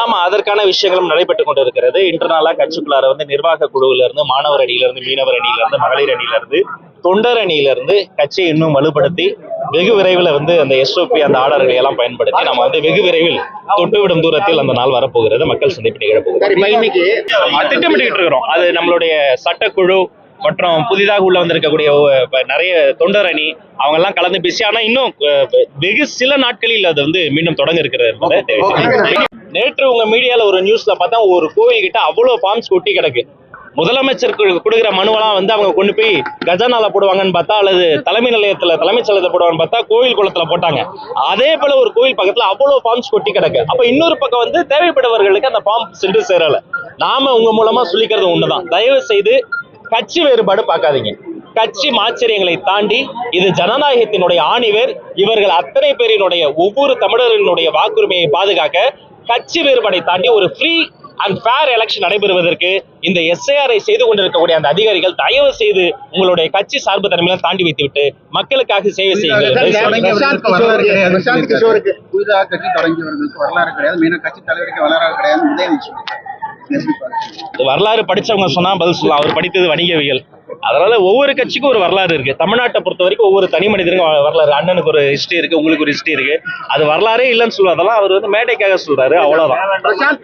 ஆமா அதற்கான விஷயங்களும் நடைபெற்று கொண்டிருக்கிறது. இன்டர்னலா கட்சிக்குள்ளார வந்து நிர்வாக குழுவில இருந்து மாணவர் அணியில இருந்து மீனவர் அணியில இருந்து மகளிர் அணியில இருந்து தொண்டர் அணியில இருந்து கட்சியை இன்னும் வலுப்படுத்தி வெகு விரைவில் வந்து அந்த எஸ்ஓபி அந்த ஆர்டர்களை எல்லாம் பயன்படுத்தி நம்ம வந்து வெகு விரைவில் தொட்டுவிடும் தூரத்தில் அந்த நாள் வரப்போகிறது. மக்கள் சந்திப்பு நிகழப்போகிறது திட்டமிட்டு இருக்கிறோம். அது நம்மளுடைய சட்டக்குழு மற்றும் புதிதாக உள்ள வந்திருக்கக்கூடிய நிறைய தொண்டர் அணி அவங்க எல்லாம் கலந்து பேசி ஆனா இன்னும் வெகு சில நாட்களில் அது வந்து மீண்டும் தொடங்க இருக்கிறது. நேற்று உங்க மீடியால ஒரு நியூஸ்ல பார்த்தா ஒரு கோவில் கிட்ட அவ்வளவு ஃபார்ம்ஸ் கொட்டி கிடக்கு. முதலமைச்சர் கொடுக்குற மனுவெல்லாம் வந்து அவங்க கொண்டு போய் கஜானால போடுவாங்கன்னு பார்த்தா அல்லது தலைமை நிலையத்துல தலைமைச் செயலகத்துல போடுவாங்கன்னு பார்த்தா கோவில் குளத்துல போட்டாங்க. அதே போல ஒரு கோவில் பக்கத்துல அவ்வளவு ஃபார்ம்ஸ் கொட்டி கிடக்கு. அப்ப இன்னொரு பக்கம் வந்து தேவைப்படுபவர்களுக்கு அந்த ஃபார்ம் சென்று சேரல. நாம உங்க மூலமா சொல்லிக்கிறது ஒண்ணுதான். தயவு செய்து கட்சி வேறுபாடு பார்க்காதீங்க. கட்சி மாச்சரியங்களை தாண்டி இது ஜனநாயகத்தினுடைய ஆணிவேர் இவர்கள் அத்தனை பேரினுடைய ஒவ்வொரு தமிழரினுடைய வாக்குரிமையை பாதுகாக்க கட்சி வேறுபாடை தாண்டி ஒரு ஃப்ரீ அண்ட் ஃபேர் எலெக்ஷன் நடைபெறுவதற்கு இந்த எஸ்ஐஆரை செய்து கொண்டிருக்கக்கூடிய அந்த அதிகாரிகள் தயவு செய்து உங்களுடைய கட்சி சார்பு தன்மையெல்லாம் தாண்டி வைத்துவிட்டு மக்களுக்காக சேவை செய்யுங்கள் வரலாறு வரலாறு படிச்சவங்க சொன்னா பதில் சொல்லலாம். அவர் படித்தது வணிகவியல். அதனால ஒவ்வொரு கட்சிக்கும் ஒரு வரலாறு இருக்கு. தமிழ்நாட்டை பொறுத்த வரைக்கும் ஒவ்வொரு தனி மனிதருக்கும் வரலாறு. அண்ணனுக்கு ஒரு ஹிஸ்டரி இருக்கு உங்களுக்கு ஒரு ஹிஸ்டரி இருக்கு. அது வரலாறே இல்லைன்னு சொல்லுவாங்க அதெல்லாம் அவர் வந்து மேடைக்காக சொல்றாரு. அவ்வளவுதான்.